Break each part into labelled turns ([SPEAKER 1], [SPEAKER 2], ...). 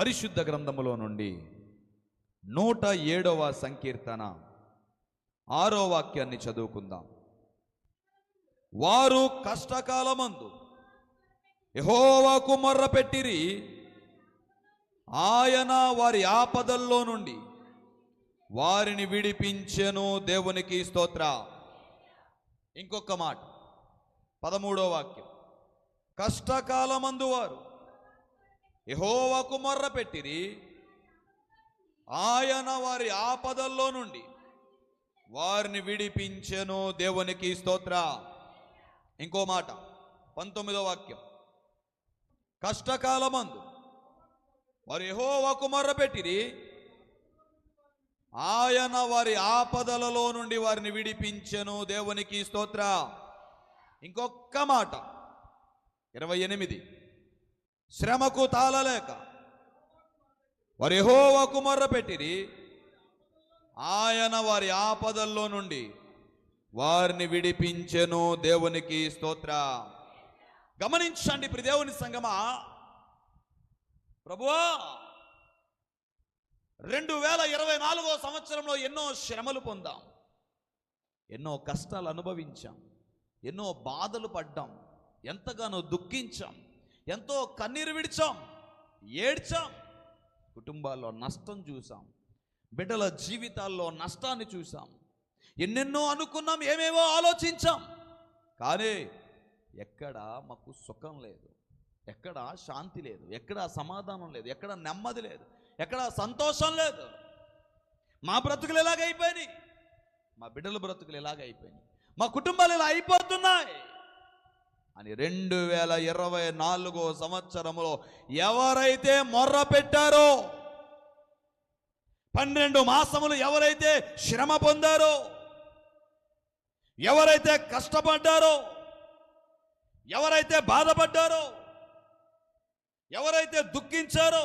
[SPEAKER 1] పరిశుద్ధ గ్రంథములో నుండి నూట ఏడవ సంకీర్తన ఆరో వాక్యాన్ని చదువుకుందాం. వారు కష్టకాలమందు యహోవాకు మొర్ర పెట్టిరి. ఆయన వారి ఆపదల్లో నుండి వారిని విడిపించెను దేవునికి స్తోత్ర. ఇంకొక మాట పదమూడో వాక్యం. కష్టకాలమందు వారు యెహోవాకు మొర్ర పెట్టిరి. ఆయన వారి ఆపదల్లో నుండి వారిని విడిపించెను దేవునికి స్తోత్ర. ఇంకో మాట పంతొమ్మిదో వాక్యం. కష్టకాలమందు వారు యెహోవాకు మొర్ర పెట్టిరి. ఆయన వారి ఆపదలలో నుండి వారిని విడిపించెను దేవునికి స్తోత్ర. ఇంకొక్క మాట ఇరవై ఎనిమిది. శ్రమకు తాళలేక. వారి యెహోవాకు మొర్ర పెట్టిరి. ఆయన వారి ఆపదల్లో నుండి వారిని విడిపించెను దేవునికి స్తోత్ర. గమనించండి ఇప్పుడు దేవుని సంగమా. ప్రభువా రెండు వేల ఇరవై నాలుగో సంవత్సరంలో ఎన్నో శ్రమలు పొందాం. ఎన్నో కష్టాలు అనుభవించాం. ఎన్నో బాధలు పడ్డాం. ఎంతగానో దుఃఖించాం. ఎంతో కన్నీరు విడిచాం ఏడ్చాం కుటుంబాల్లో నష్టం చూసాం బిడ్డల జీవితాల్లో నష్టాన్ని చూసాం ఎన్నెన్నో అనుకున్నాం ఏమేమో ఆలోచించాం కానీ ఎక్కడ మాకు సుఖం లేదు ఎక్కడ శాంతి లేదు ఎక్కడ సమాధానం లేదు ఎక్కడ నెమ్మది లేదు ఎక్కడ సంతోషం లేదు. మా బ్రతుకులు ఎలాగైపోయినాయి? మా బిడ్డల బ్రతుకులు ఎలాగైపోయినాయి? మా కుటుంబాలు ఇలా అయిపోతున్నాయి? అని రెండు వేల ఇరవై నాలుగో సంవత్సరంలో ఎవరైతే మొర్ర పెట్టారో పన్నెండు మాసములు ఎవరైతే శ్రమ పొందారో ఎవరైతే కష్టపడ్డారో ఎవరైతే బాధపడ్డారో ఎవరైతే దుఃఖించారో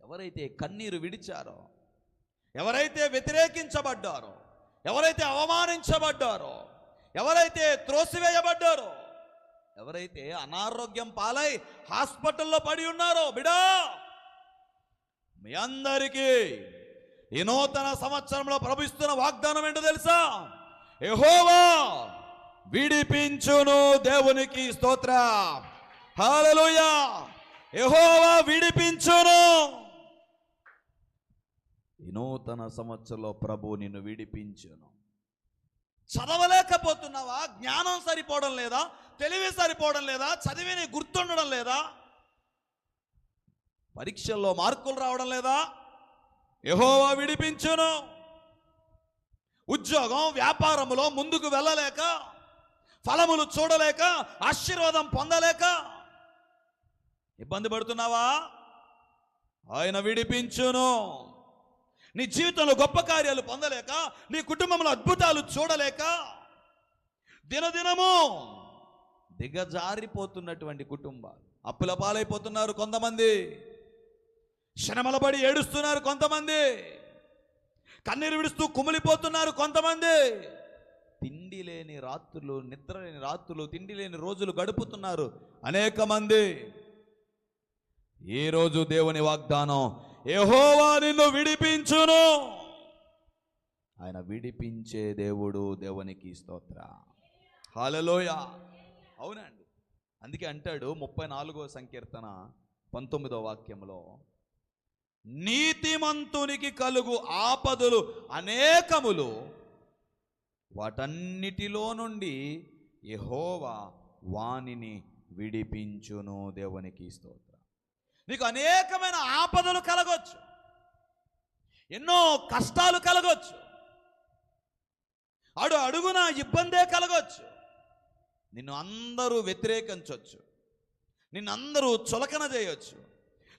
[SPEAKER 1] ఎవరైతే కన్నీరు విడిచారో ఎవరైతే వ్యతిరేకించబడ్డారో ఎవరైతే అవమానించబడ్డారో ఎవరైతే త్రోసివేయబడ్డారో ఎవరైతే అనారోగ్యం పాలై హాస్పిటల్లో పడి ఉన్నారో బిడా మీ అందరికీ ఈ నూతన సంవత్సరంలో ప్రభిస్తున్న వాగ్దానం ఏంటో తెలుసా? ఎహోవా విడిపించును దేవునికి స్తోత్ర. హల్లెలూయా. ఎహోవా విడిపించును. ఈ నూతన సంవత్సరంలో ప్రభు నిన్ను విడిపించును. చదవలేకపోతున్నావా? జ్ఞానం సరిపోవడం లేదా? తెలివి సరిపోవడం లేదా? చదివిని గుర్తుండడం లేదా? పరీక్షల్లో మార్కులు రావడం లేదా? ఎహోవా విడిపించును. ఉద్యోగం వ్యాపారములో ముందుకు వెళ్ళలేక ఫలములు చూడలేక ఆశీర్వాదం పొందలేక ఇబ్బంది పడుతున్నావా? ఆయన విడిపించును. నీ జీవితంలో గొప్ప కార్యాలు పొందలేక నీ కుటుంబంలో అద్భుతాలు చూడలేక దినదినము దిగజారిపోతున్నటువంటి కుటుంబాలు. అప్పుల పాలైపోతున్నారు కొంతమంది. శ్రమలబడి ఏడుస్తున్నారు కొంతమంది. కన్నీరు విడుస్తూ కుమిలిపోతున్నారు కొంతమంది. తిండి లేని రాత్రులు నిద్ర లేని రాత్రులు తిండి లేని రోజులు గడుపుతున్నారు అనేక మంది ఈరోజు రోజు దేవుని వాగ్దానం యెహోవా నిన్ను విడిపించును. ఆయన విడిపించే దేవుడు దేవునికి స్తోత్ర. హాలలోయ అవునండి. అందుకే అంటాడు ముప్పై నాలుగో సంకీర్తన పంతొమ్మిదో వాక్యంలో నీతిమంతునికి కలుగు ఆపదలు అనేకములు వాటన్నిటిలో నుండి యెహోవా వానిని విడిపించును దేవునికి స్తోత్రం. నీకు అనేకమైన ఆపదలు కలగొచ్చు. ఎన్నో కష్టాలు కలగొచ్చు. అడు అడుగున ఇబ్బందే కలగొచ్చు. నిన్ను అందరూ వ్యతిరేకించవచ్చు నిన్నందరూ చులకన చేయొచ్చు.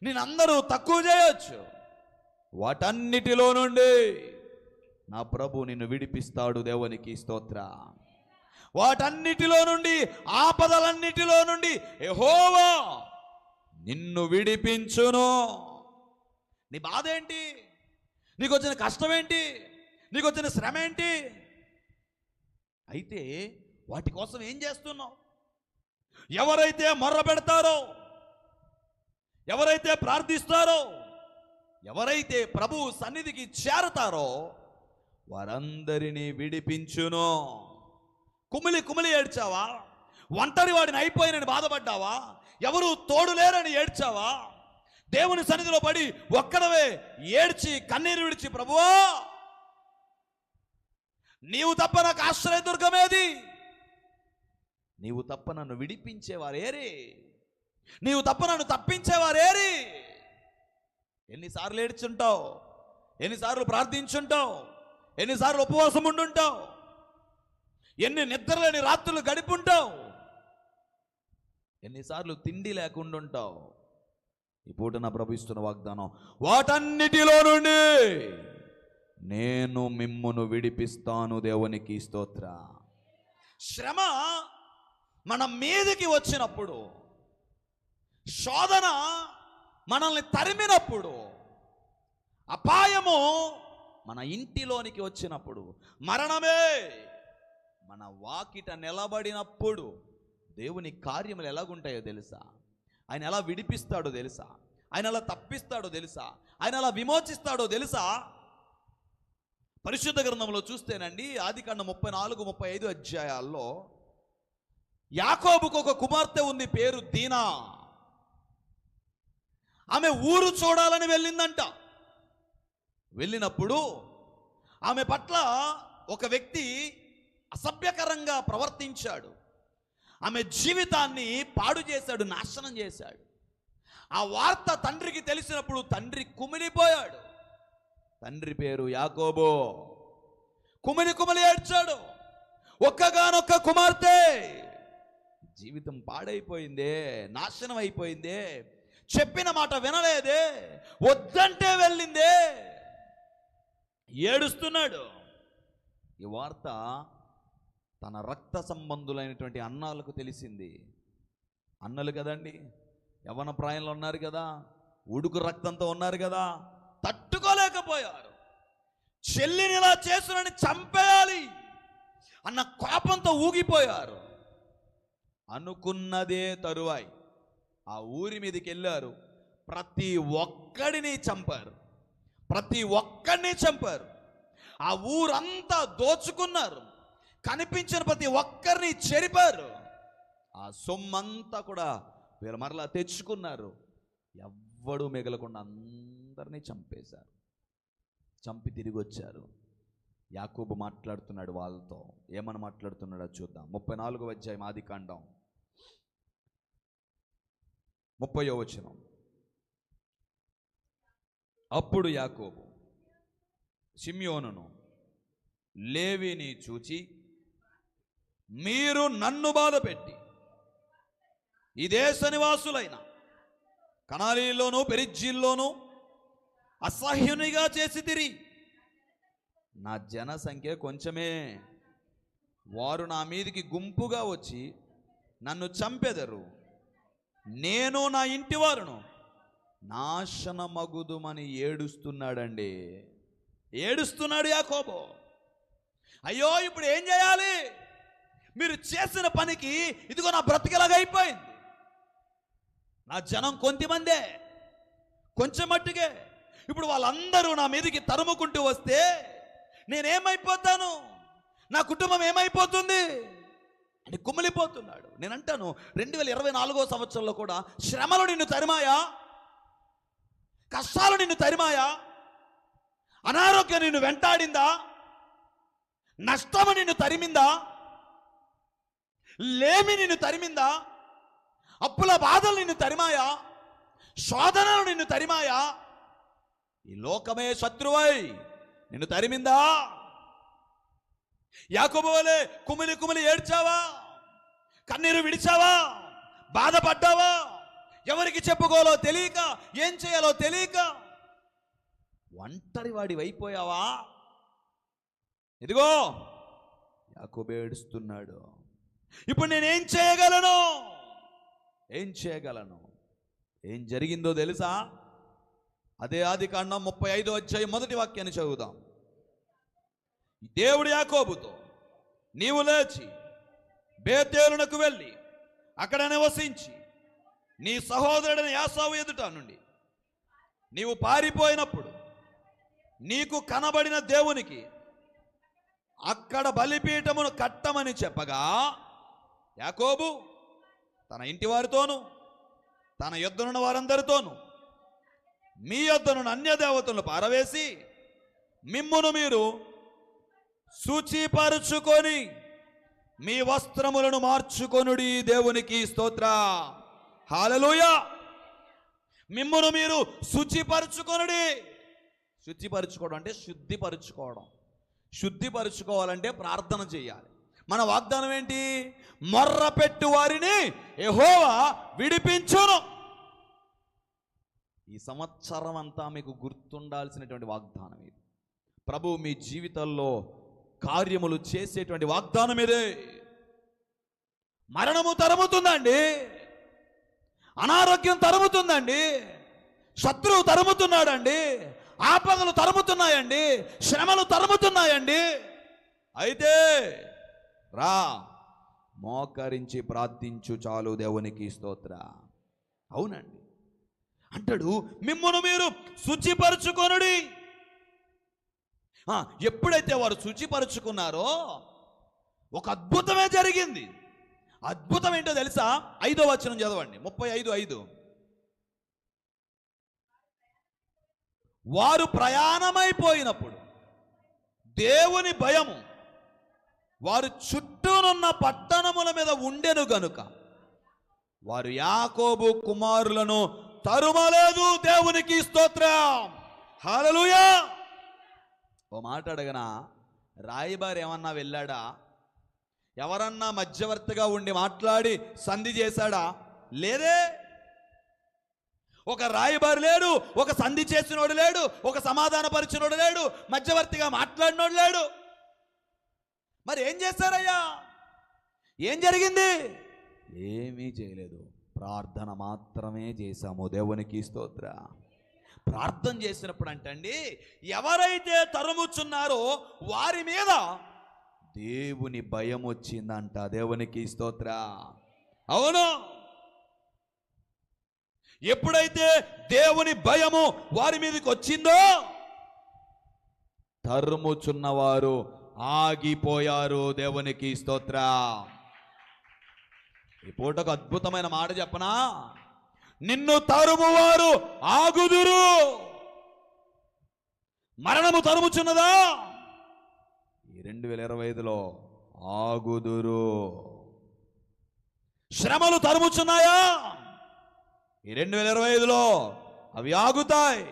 [SPEAKER 1] నిన్నందరూ తక్కువ చేయొచ్చు. వాటన్నిటిలో నుండి నా ప్రభు నిన్ను విడిపిస్తాడు దేవునికి స్తోత్ర. వాటన్నిటిలో నుండి ఆపదలన్నిటిలో నుండి యెహోవా నిన్ను విడిపించును. నీ బాధ ఏంటి? నీకు వచ్చిన కష్టం ఏంటి? నీకు వచ్చిన శ్రమ ఏంటి? అయితే వాటి కోసం ఏం చేస్తున్నావు? ఎవరైతే మొర్ర పెడతారో ఎవరైతే ప్రార్థిస్తారో ఎవరైతే ప్రభు సన్నిధికి చేరతారో వారందరినీ విడిపించును. కుమిలి కుమిలి ఏడ్చావా? ఒంటరి వాడిని అయిపోయినని బాధపడ్డావా? ఎవరు తోడు లేరని ఏడ్చావా? దేవుని సన్నిధిలో పడి ఒక్కడవే ఏడ్చి కన్నీరు విడిచి ప్రభువా నీవు తప్ప నాకు ఆశ్రయదుర్గమేది నీవు తప్ప నన్ను విడిపించేవారేరి? నీవు తప్ప నన్ను తప్పించేవారేరి? ఎన్నిసార్లు ఏడ్చుంటావు? ఎన్నిసార్లు ప్రార్థించుంటావు? ఎన్నిసార్లు ఉపవాసం ఉండుంటావు? ఎన్ని నిద్రలేని రాత్రులు గడిపుంటావు? ఎన్నిసార్లు తిండి లేకుండా ఉంటావు ఈ పూట నా ప్రభుత్వ వాగ్దానం వాటన్నిటిలో నుండి నేను మిమ్మును విడిపిస్తాను దేవునికి స్తోత్ర. శ్రమ మన మీదకి వచ్చినప్పుడు శోధన మనల్ని తరిమినప్పుడు అపాయము మన ఇంటిలోనికి వచ్చినప్పుడు మరణమే మన వాకిట నిలబడినప్పుడు దేవుని కార్యములు ఎలాగుంటాయో తెలుసా? ఆయన ఎలా విడిపిస్తాడో తెలుసా? ఆయన ఎలా తప్పిస్తాడో తెలుసా? ఆయన ఎలా విమోచిస్తాడో తెలుసా? పరిశుద్ధ గ్రంథంలో చూస్తేనండి ఆది కాండ ముప్పై నాలుగు ముప్పై ఐదు అధ్యాయాల్లో యాకోబుకు ఒక కుమార్తె ఉంది పేరు దీనా. ఆమె ఊరు చూడాలని వెళ్ళిందంట. వెళ్ళినప్పుడు ఆమె పట్ల ఒక వ్యక్తి అసభ్యకరంగా ప్రవర్తించాడు. ఆమె జీవితాన్ని పాడు చేశాడు నాశనం చేశాడు. ఆ వార్త తండ్రికి తెలిసినప్పుడు తండ్రి కుమిలిపోయాడు. తండ్రి పేరు యాకోబో. కుమిలి కుమిలి ఏడ్చాడు. ఒక్కగానొక్క కుమార్తె. జీవితం పాడైపోయిందే నాశనం అయిపోయిందే. చెప్పిన మాట వినలేదే వద్దంటే వెళ్ళిందే. ఏడుస్తున్నాడు. ఈ వార్త తన రక్త సంబంధులైనటువంటి అన్నాలకు తెలిసింది. అన్నలు కదండి యవన ప్రాయంలో ఉన్నారు కదా ఉడుకు రక్తంతో ఉన్నారు కదా తట్టుకోలేకపోయారు. చెల్లిని ఇలా చేసునని చంపేయాలి అన్న కోపంతో ఊగిపోయారు. అనుకున్నదే తరువాయి. ఆ ఊరి మీదకి వెళ్ళారు. ప్రతి ఒక్కడిని చంపారు. ప్రతి ఒక్కడిని చంపారు. ఆ ఊరంతా దోచుకున్నారు. కనిపించిన ప్రతి ఒక్కరిని చెరిపారు. ఆ సొమ్మంతా కూడా వీళ్ళు మరలా తెచ్చుకున్నారు. ఎవ్వడు మిగలకుండా అందరినీ చంపేశారు. చంపి తిరిగి వచ్చారు యాకూబు మాట్లాడుతున్నాడు వాళ్ళతో. ఏమని మాట్లాడుతున్నాడో చూద్దాం. ముప్పై నాలుగు అధ్యాయం ఆది కాండం. ముప్పయో వచనం. అప్పుడు యాకోబు సిమ్యోనును లేవిని చూచి మీరు నన్ను బాధపెట్టి ఈ దేశ నివాసులైన కణాలీలోను పెరిజ్జిల్లోను అసహ్యునిగా చేసి తిరి. నా జనసంఖ్య కొంచెమే. వారు నా మీదికి గుంపుగా వచ్చి నన్ను చంపెదరు. నేను నా ఇంటి వారును నాశనమగుదుమని ఏడుస్తున్నాడండి. ఏడుస్తున్నాడు యాకోబో. అయ్యో ఇప్పుడు ఏం చేయాలి? మీరు చేసిన పనికి ఇదిగో నా బ్రతికెలాగా అయిపోయింది. నా జనం కొంతమందే కొంచెం మట్టుకే. ఇప్పుడు వాళ్ళందరూ నా మీదకి తరుముకుంటూ వస్తే నేనేమైపోతాను? నా కుటుంబం ఏమైపోతుంది? అని కుమిలిపోతున్నాడు. నేను అంటాను రెండు వేల ఇరవై నాలుగో సంవత్సరంలో కూడా శ్రమలు నిన్ను తరిమాయా? కష్టాలు నిన్ను తరిమాయా? అనారోగ్యం నిన్ను వెంటాడిందా? నష్టము నిన్ను తరిమిందా? లేమి నిన్ను తరిమిందా? అప్పుల బాధలు నిన్ను తరిమాయా? శోధనలు నిన్ను తరిమాయా? ఈ లోకమే శత్రువై నిన్ను తరిమిందా? యాకోబు వలె కుమిలి కుమిలి ఏడ్చావా? కన్నీరు విడిచావా? బాధపడ్డావా? ఎవరికి చెప్పుకోవాలో తెలియక ఏం చేయాలో తెలియక ఒంటరి వాడి అయిపోయావా? ఇదిగో యాకుబేడుస్తున్నాడు ఏడుస్తున్నాడు. ఇప్పుడు నేనేం చేయగలను? ఏం చేయగలను? ఏం జరిగిందో తెలుసా? అదే ఆది కాండం ముప్పై ఐదో వచ్చాయి మొదటి వాక్యాన్ని చదువుదాం. దేవుడు యాకోబుతో నీవు లేచి బేతేలునకు వెళ్ళి అక్కడ నివసించి నీ సహోదరుడిని యాసావు ఎదుట నుండి నీవు పారిపోయినప్పుడు నీకు కనబడిన దేవునికి అక్కడ బలిపీఠమును కట్టమని చెప్పగా యాకోబు తన ఇంటి వారితోనూ తన యొద్దనున్న వారందరితోనూ మీ యొద్దనున్న అన్య దేవతలను పారవేసి మిమ్మును మీరు శుచిపరుచుకొని మీ వస్త్రములను మార్చుకొనుడి దేవునికి స్తోత్ర. హాలలోయ మిమ్మును మీరు శుచిపరుచుకొనుడి. శుచిపరుచుకోవడం అంటే శుద్ధిపరుచుకోవడం. శుద్ధిపరుచుకోవాలంటే ప్రార్థన చేయాలి. మన వాగ్దానం ఏంటి? మొర్ర పెట్టు వారిని ఎహోవా విడిపించును. ఈ సంవత్సరం అంతా మీకు గుర్తుండాల్సినటువంటి వాగ్దానం ఇది. ప్రభు మీ జీవితంలో కార్యములు చేసేటువంటి వాగ్దానం ఇదే. మరణము తరుముతుందండి. అనారోగ్యం తరుముతుందండి. శత్రువు తరుముతున్నాడండి. ఆపదలు తరుముతున్నాయండి. శ్రమలు తరుముతున్నాయండి. అయితే రా. మోకరించి ప్రార్థించు చాలు దేవునికి స్తోత్ర. అవునండి. అంటాడు మిమ్మను మీరు శుచిపరుచుకొనుడి. ఆ, ఎప్పుడైతే వారు శుచిపరుచుకున్నారో ఒక అద్భుతమే జరిగింది. అద్భుతం ఏంటో తెలుసా? ఐదో వచనం చదవండి. ముప్పై ఐదు ఐదు. వారు ప్రయాణమైపోయినప్పుడు దేవుని భయము వారు చుట్టూనున్న పట్టణముల మీద ఉండెను గనుక వారు యాకోబు కుమారులను తరుమలేదు దేవునికి స్తోత్రం. హల్లెలూయా! ఓ మాట అడగనా? రాయిబారి ఏమన్నా వెళ్ళాడా? ఎవరన్నా మధ్యవర్తిగా ఉండి మాట్లాడి సంధి చేశాడా? లేదే. ఒక రాయిబారు లేడు ఒక సంధి చేసినోడు లేడు ఒక సమాధాన పరిచినోడు లేడు మధ్యవర్తిగా మాట్లాడినోడు లేడు. మరి ఏం చేశారయ్యా ఏం జరిగింది? ఏమీ చేయలేదు. ప్రార్థన మాత్రమే చేశాము. దేవునికి స్తోత్ర. ప్రార్థన చేసినప్పుడు అంటండి ఎవరైతే తరుముచున్నారో వారి మీద దేవుని భయం వచ్చిందంట. దేవునికి స్తోత్ర. అవును. ఎప్పుడైతే దేవుని భయము వారి మీదకి వచ్చిందో తరుముచున్నవారు ఆగిపోయారు దేవునికి స్తోత్ర. ఈ పూటకు అద్భుతమైన మాట చెప్పనా? నిన్ను తరుమువారు ఆగుదురు. మరణము తరుముచున్నదా? ఈ రెండు వేల ఇరవై ఐదులో ఆగుదురు. శ్రమలు తరుముచున్నాయా? ఈ రెండు వేల ఇరవై ఐదులో అవి ఆగుతాయి.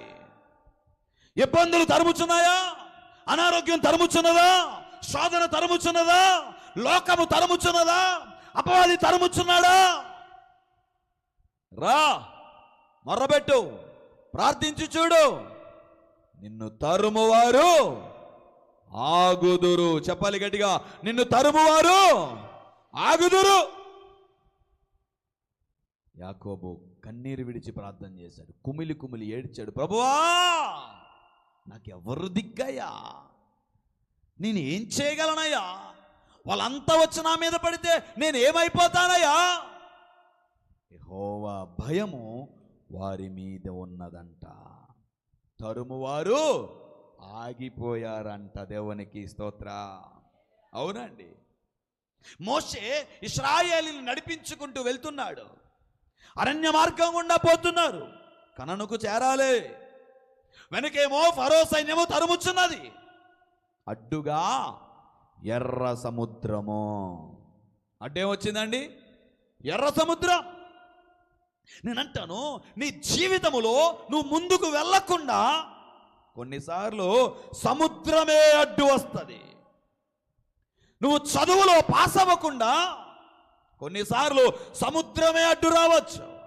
[SPEAKER 1] ఇబ్బందులు తరుముచున్నాయా? అనారోగ్యం తరుముచున్నదా? శోధన తరుముచున్నదా? లోకము తరుముచున్నదా? అపవాది తరుముచున్నాడా? రా మొర్రబెట్టు ప్రార్థించి చూడు. నిన్ను తరుమువారు ఆగుదురు. చెప్పాలి గట్టిగా నిన్ను తరుమువారు ఆగుదురు. యాకోబు కన్నీరు విడిచి ప్రార్థన చేశాడు. కుమిలి కుమిలి ఏడ్చాడు. ప్రభువా నాకెవరు దిగ్గయ్యా? నేను ఏం చేయగలనయ్యా? వాళ్ళంతా వచ్చి నా మీద పడితే నేను ఏమైపోతానయ్యా యహోవా భయము వారి మీద ఉన్నదంట. తరుమువారు ఆగిపోయారంట దేవునికి స్తోత్ర. అవునండి. మోషే ఇస్రాయేలీని నడిపించుకుంటూ వెళ్తున్నాడు. అరణ్య మార్గం గుండా పోతున్నారు. కననుకు చేరాలి. వెనకేమో ఫరో సైన్యము తరుముచున్నది. అడ్డుగా ఎర్ర సముద్రము. అడ్డేమొచ్చిందండి? ఎర్ర సముద్రం. నేనంటాను నీ జీవితములో నువ్వు ముందుకు వెళ్ళకుండా కొన్నిసార్లు సముద్రమే అడ్డు వస్తుంది. నువ్వు చదువులో పాస్ అవ్వకుండా కొన్నిసార్లు సముద్రమే అడ్డు రావచ్చు.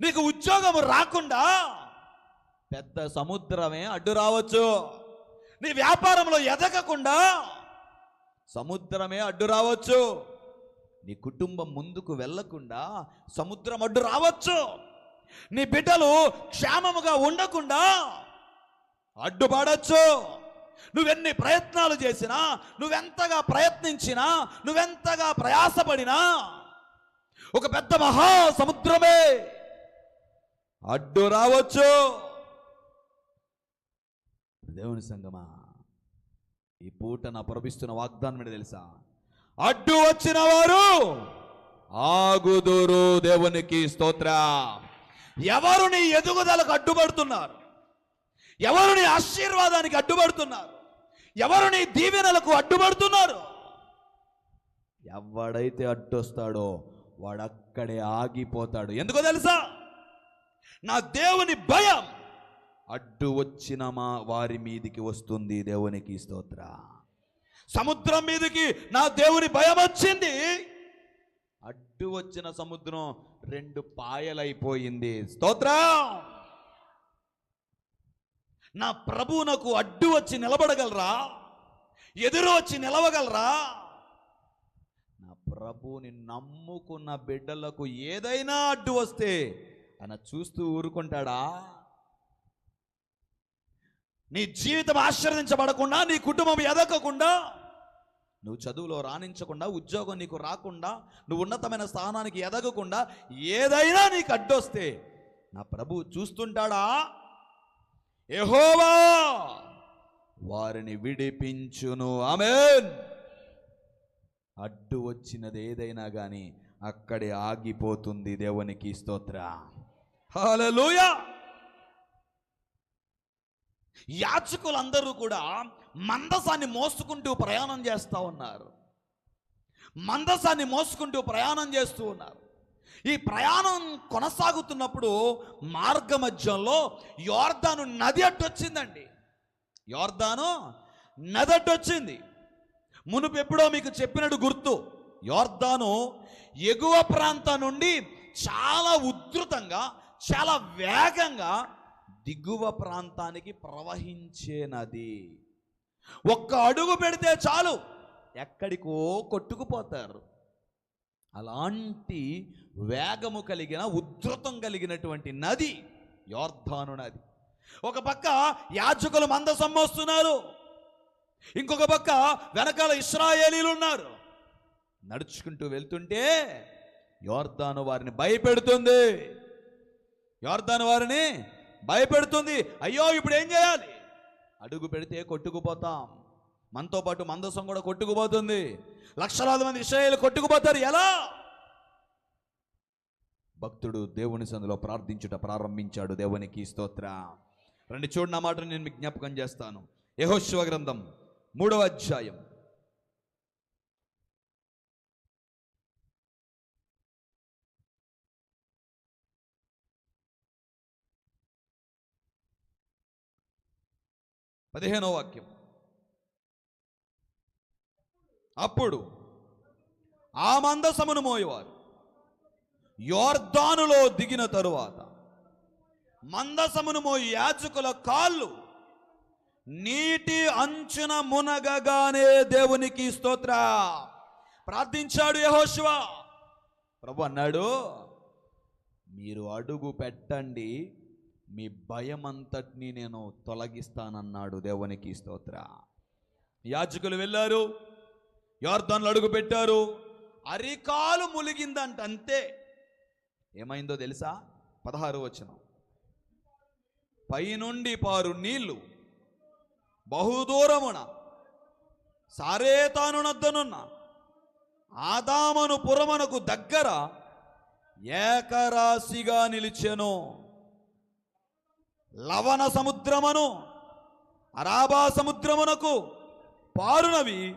[SPEAKER 1] నీకు ఉద్యోగం రాకుండా పెద్ద సముద్రమే అడ్డు రావచ్చు. నీ వ్యాపారంలో ఎదగకుండా సముద్రమే అడ్డు రావచ్చు. నీ కుటుంబం ముందుకు వెళ్ళకుండా సముద్రం అడ్డు రావచ్చు. నీ బిడ్డలు క్షేమముగా ఉండకుండా అడ్డుపడచ్చు నువ్వెన్ని ప్రయత్నాలు చేసినా నువ్వెంతగా ప్రయత్నించినా నువ్వెంతగా ప్రయాసపడినా ఒక పెద్ద మహా సముద్రమే అడ్డు రావచ్చు. దేవుని సంగమా? ఈ పూట నా ప్రభిస్తున్న వాగ్దానం ఏంటో తెలుసా? అడ్డు వచ్చిన వారు ఆగుదురు దేవునికి స్తోత్ర. ఎవరు నీ ఎదుగుదలకు అడ్డుపడుతున్నారు? ఎవరు నీ ఆశీర్వాదానికి అడ్డుపడుతున్నారు? ఎవరు నీ దీవెనలకు అడ్డుపడుతున్నారు? ఎవడైతే అడ్డొస్తాడో వాడక్కడే ఆగిపోతాడు. ఎందుకో తెలుసా? నా దేవుని భయం అడ్డు వచ్చిన మా వారి మీదికి వస్తుంది దేవునికి స్తోత్ర. సముద్రం మీదికి నా దేవుని భయం వచ్చింది. అడ్డు వచ్చిన సముద్రం రెండు పాయలైపోయింది. స్తోత్రం. నా ప్రభువునకు అడ్డు వచ్చి నిలబడగలరా? ఎదురు వచ్చి నిలవగలరా? నా ప్రభువుని నమ్ముకున్న బిడ్డలకు ఏదైనా అడ్డు వస్తే ఆయన చూస్తూ ఊరుకుంటాడా? నీ జీవితం ఆశీర్వదించబడకుండా నీ కుటుంబం ఎదగకుండా నువ్వు చదువులో రాణించకుండా ఉద్యోగం నీకు రాకుండా నువ్వు ఉన్నతమైన స్థానానికి ఎదగకుండా ఏదైనా నీకు అడ్డొస్తే నా ప్రభు చూస్తుంటాడా? ఎహోవా వారిని విడిపించును. ఆమెన్. అడ్డు వచ్చినది ఏదైనా కానీ అక్కడే ఆగిపోతుంది దేవునికి స్తోత్ర. హలో యాచకులందరూ కూడా మందసాన్ని మోసుకుంటూ ప్రయాణం చేస్తూ ఉన్నారు. మందసాన్ని మోసుకుంటూ ప్రయాణం చేస్తూ ఉన్నారు. ఈ ప్రయాణం కొనసాగుతున్నప్పుడు మార్గ మధ్యంలో యోర్ధాను నది అడ్డొచ్చిందండి యోర్ధాను నది అడ్డొచ్చింది మునుపు ఎప్పుడో మీకు చెప్పినట్టు గుర్తు యోర్ధాను ఎగువ ప్రాంతం నుండి చాలా ఉధృతంగా చాలా వేగంగా దిగువ ప్రాంతానికి ప్రవహించే నది ఒక్క అడుగు పెడితే చాలు. ఎక్కడికో కొట్టుకుపోతారు. అలాంటి వేగము కలిగిన ఉధృతం కలిగినటువంటి నది యోర్ధాను నది. ఒక పక్క యాజకులు మంద సమ్మోస్తున్నారు ఇంకొక పక్క వెనకాల ఇస్రాయేలీలు ఉన్నారు నడుచుకుంటూ వెళ్తుంటే యోర్ధాను వారిని భయపెడుతుంది. యోర్ధాను వారిని భయపెడుతుంది. అయ్యో ఇప్పుడు ఏం చేయాలి? అడుగు పెడితే కొట్టుకుపోతాం. మనతో పాటు మందసం కూడా కొట్టుకుపోతుంది. లక్షలాది మంది ఇస్రాయేలు కొట్టుకుపోతారు. ఎలా? భక్తుడు దేవుని సందులో ప్రార్థించుట ప్రారంభించాడు. దేవునికి స్తోత్ర. రండి చూడన్న మాట నేను మీకు జ్ఞాపకం చేస్తాను. యహోశివ గ్రంథం మూడవ అధ్యాయం. పదిహేనో వాక్యం. అప్పుడు ఆ మందసమును మోయేవారు. యోర్ధానులో దిగిన తరువాత మందసమును మోయి యాజకుల కాళ్ళు నీటి అంచున మునగగానే దేవునికి స్తోత్ర. ప్రార్థించాడు యహోశివ ప్రభు అన్నాడు మీరు అడుగు పెట్టండి మీ భయం అంతటిని నేను తొలగిస్తానన్నాడు దేవునికి స్తోత్ర. యాజకులు వెళ్ళారు యోర్దాన్లు అడుగు పెట్టారు అరికాలు ములిగిందంట అంతే. ఏమైందో తెలుసా? పదహారు వచనం. పైనుండి పారు నీళ్ళు బహుదూరమున సారేతానునద్దనున్న ఆదామను పురమనకు దగ్గర ఏకరాశిగా నిలిచెను. లవణ సముద్రమును అరాబా సముద్రమునకు పారునవి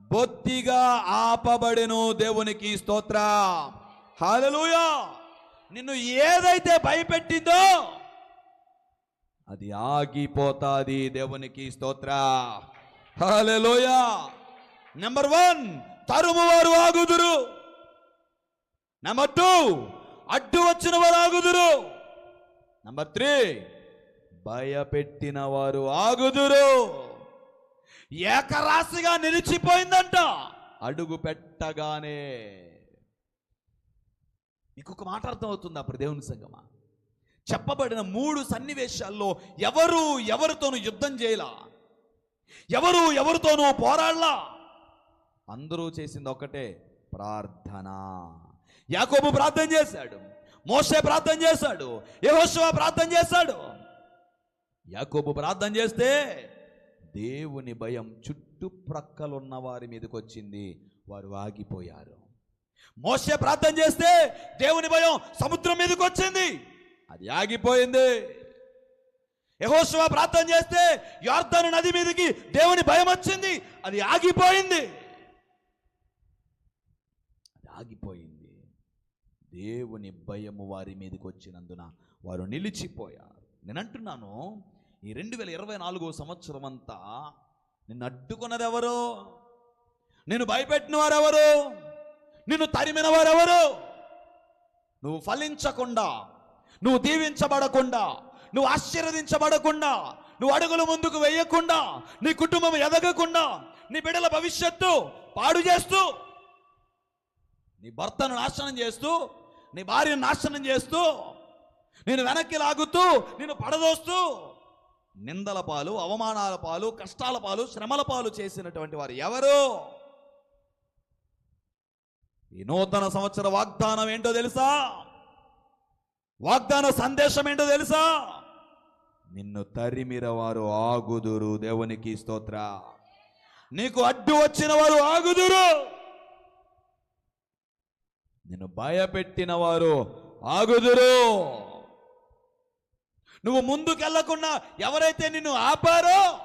[SPEAKER 1] బొత్తిగా ఆపబడెను దేవునికి స్తోత్ర. హాలలుయా నిన్ను ఏదైతే భయపెట్టిందో అది ఆగిపోతాది దేవునికి స్తోత్ర. హల్లెలూయా! నెంబర్ వన్ తరుము వారు ఆగుదురు. నెంబర్ టూ అడ్డు వచ్చిన వారు ఆగుదురు. నెంబర్ త్రీ భయపెట్టిన వారు ఆగుదురు. ఏకరాశిగా నిలిచిపోయిందంట. అడుగు పెట్టగానే. మీకు ఒక మాట అర్థం అవుతుందా అప్పుడు దేవుని సంగమా? చెప్పబడిన మూడు సన్నివేశాల్లో ఎవరు ఎవరితోనూ యుద్ధం చేయలా? ఎవరు ఎవరితోనూ పోరాడలా? అందరూ చేసింది ఒకటే ప్రార్థన. యాకోబు ప్రార్థన చేశాడు. మోసే ప్రార్థన చేశాడు. యహోశివ ప్రార్థన చేశాడు. యాకోబు ప్రార్థన చేస్తే దేవుని భయం చుట్టుప్రక్కలున్న వారి మీదకి వచ్చింది వారు ఆగిపోయారు. మోసే ప్రార్థన చేస్తే దేవుని భయం సముద్రం మీదకి వచ్చింది అది ఆగిపోయింది. యహోశివ ప్రార్థన చేస్తే యార్దాను నది మీదకి దేవుని భయం వచ్చింది. అది ఆగిపోయింది. అది ఆగిపోయింది. దేవుని భయము వారి మీదకి వచ్చినందున వారు నిలిచిపోయారు. నేను అంటున్నాను ఈ రెండు వేల ఇరవై నాలుగో సంవత్సరం అంతా నిన్ను అడ్డుకున్నది ఎవరు నిన్ను భయపెట్టిన వారెవరు నిన్ను తరిమిన వారెవరు నువ్వు ఫలించకుండా నువ్వు దీవించబడకుండా నువ్వు ఆశీర్వదించబడకుండా నువ్వు అడుగులు ముందుకు వేయకుండా నీ కుటుంబం ఎదగకుండా నీ బిడ్డల భవిష్యత్తు పాడు చేస్తూ నీ భర్తను నాశనం చేస్తూ నీ భార్యను నాశనం చేస్తూ నేను వెనక్కి లాగుతూ నేను పడదోస్తూ నిందల పాలు అవమానాల పాలు కష్టాల పాలు శ్రమల పాలు చేసినటువంటి వారు ఎవరు? ఈ నూతన సంవత్సర వాగ్దానం ఏంటో తెలుసా? వాగ్దాన సందేశం ఏంటో తెలుసా? నిన్ను తరిమిర వారు ఆగుదురు దేవునికి స్తోత్ర. నీకు అడ్డు వచ్చిన వారు ఆగుదురు. నిన్ను భయపెట్టిన వారు ఆగుదురు. నువ్వు ముందుకెళ్ళకుండా ఎవరైతే నిన్ను ఆపారో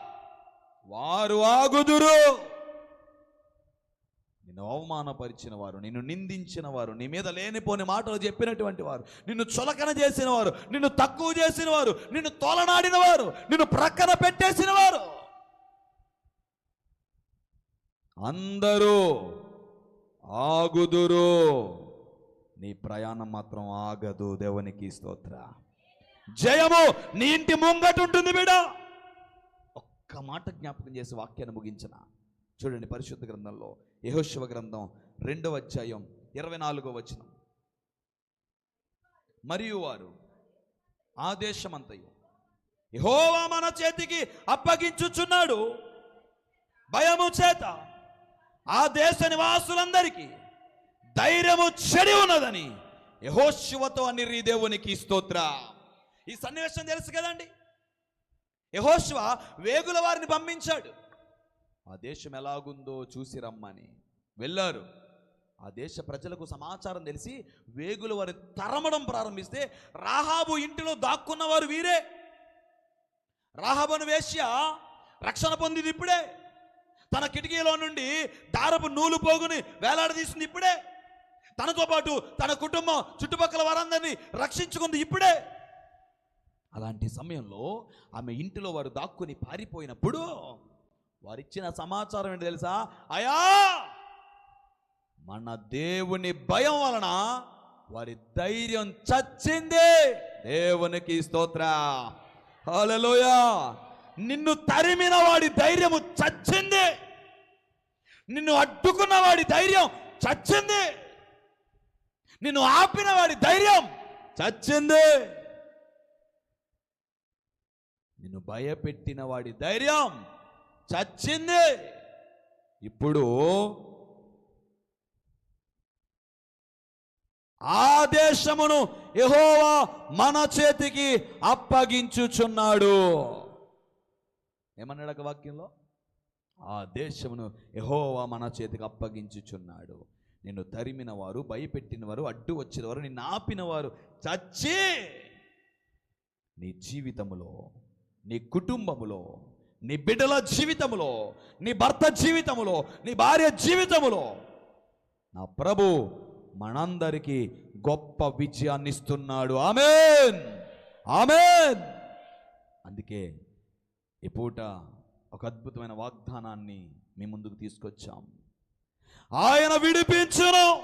[SPEAKER 1] వారు ఆగుదురు. నిన్ను అవమానపరిచిన వారు నిన్ను నిందించిన వారు నీ మీద లేనిపోని మాటలు చెప్పినటువంటి వారు నిన్ను చులకన చేసిన వారు నిన్ను తక్కువ చేసిన వారు నిన్ను తోలనాడిన వారు నిన్ను ప్రక్కన పెట్టేసిన వారు. అందరూ ఆగుదురు. నీ ప్రయాణం మాత్రం ఆగదు దేవునికి స్తోత్ర. జయము నీ ఇంటి ముంగట ఉంటుంది బిడ. ఒక్క మాట జ్ఞాపకం చేసి వాక్యాన్ని ముగించిన. చూడండి పరిశుద్ధ గ్రంథంలో యహోశివ గ్రంథం రెండవ అధ్యాయం ఇరవై నాలుగో వచనం. మరియు వారు ఆదేశమంతయు యహోవా మన చేతికి అప్పగించుచున్నాడు. భయము చేత ఆ దేశ నివాసులందరికీ ధైర్యము చెడి ఉన్నదని యహోశివతో అని దేవునికి స్తోత్ర. ఈ సన్నివేశం తెలుసు కదండి? యహోశివ వేగుల వారిని పంపించాడు. ఆ దేశం ఎలాగుందో చూసి రమ్మని. వెళ్ళారు. ఆ దేశ ప్రజలకు సమాచారం తెలిసి వేగుల వారి తరమడం ప్రారంభిస్తే రాహాబు ఇంటిలో దాక్కున్నవారు వీరే. రాహాబను వేశ్య రక్షణ పొందింది ఇప్పుడే. తన కిటికీలో నుండి దారపు నూలు పోగుని వేలాడదీసింది ఇప్పుడే. తనతో పాటు తన కుటుంబం చుట్టుపక్కల వారందరినీ రక్షించుకుంది ఇప్పుడే. అలాంటి సమయంలో ఆమె ఇంటిలో వారు దాక్కుని పారిపోయినప్పుడు వారిచ్చిన సమాచారం ఏంటి తెలుసా? అయా మన దేవుని భయం వలన వారి ధైర్యం చచ్చింది. దేవునికి స్తోత్ర. హల్లెలూయ! నిన్ను తరిమిన వాడి ధైర్యము చచ్చింది. నిన్ను అడ్డుకున్న వాడి ధైర్యం చచ్చింది. నిన్ను ఆపిన వాడి ధైర్యం చచ్చింది. నిన్ను భయపెట్టిన వాడి ధైర్యం చచ్చింది. ఇప్పుడు ఆ దేశమును ఎహోవా మన చేతికి అప్పగించుచున్నాడు. ఏమన్నాడు ఒక వాక్యంలో? ఆ దేశమును ఎహోవా మన చేతికి అప్పగించుచున్నాడు. నిన్ను తరిమిన వారు భయపెట్టిన వారు అడ్డు వచ్చిన వారు నిన్ను ఆపిన వారు చచ్చి నీ జీవితములో నీ కుటుంబములో నీ బిడ్డల జీవితములో నీ భర్త జీవితములో నీ భార్య జీవితములో నా ప్రభు మనందరికీ గొప్ప విజయాన్ని ఇస్తున్నాడు. ఆమెన్. ఆమెన్. అందుకే ఈ పూట ఒక అద్భుతమైన వాగ్దానాన్ని మీ ముందుకు తీసుకొచ్చాం. ఆయన విడిపించును.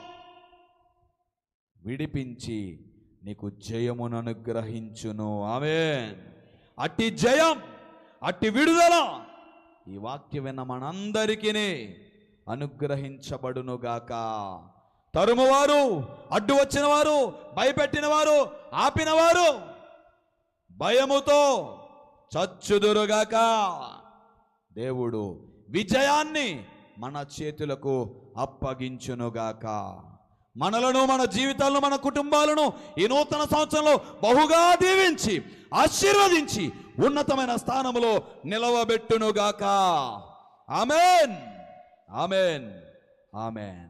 [SPEAKER 1] విడిపించి నీకు జయమును అనుగ్రహించును. ఆమెన్. అట్టి జయం అట్టి విడుదల ఈ వాక్యం విన్న మనందరికీ అనుగ్రహించబడునుగాక. తరుమువారు అడ్డు వచ్చిన వారు భయపెట్టిన వారు ఆపిన వారు భయముతో చచ్చుదురుగాక. దేవుడు విజయాన్ని మన చేతులకు అప్పగించునుగాక. మనలను మన జీవితాలను మన కుటుంబాలను ఈ నూతన సంవత్సరంలో బహుగా దీవించి ఆశీర్వదించి ఉన్నతమైన స్థానములో నిలవబెట్టునుగాక. ఆమెన్. ఆమెన్. ఆమెన్.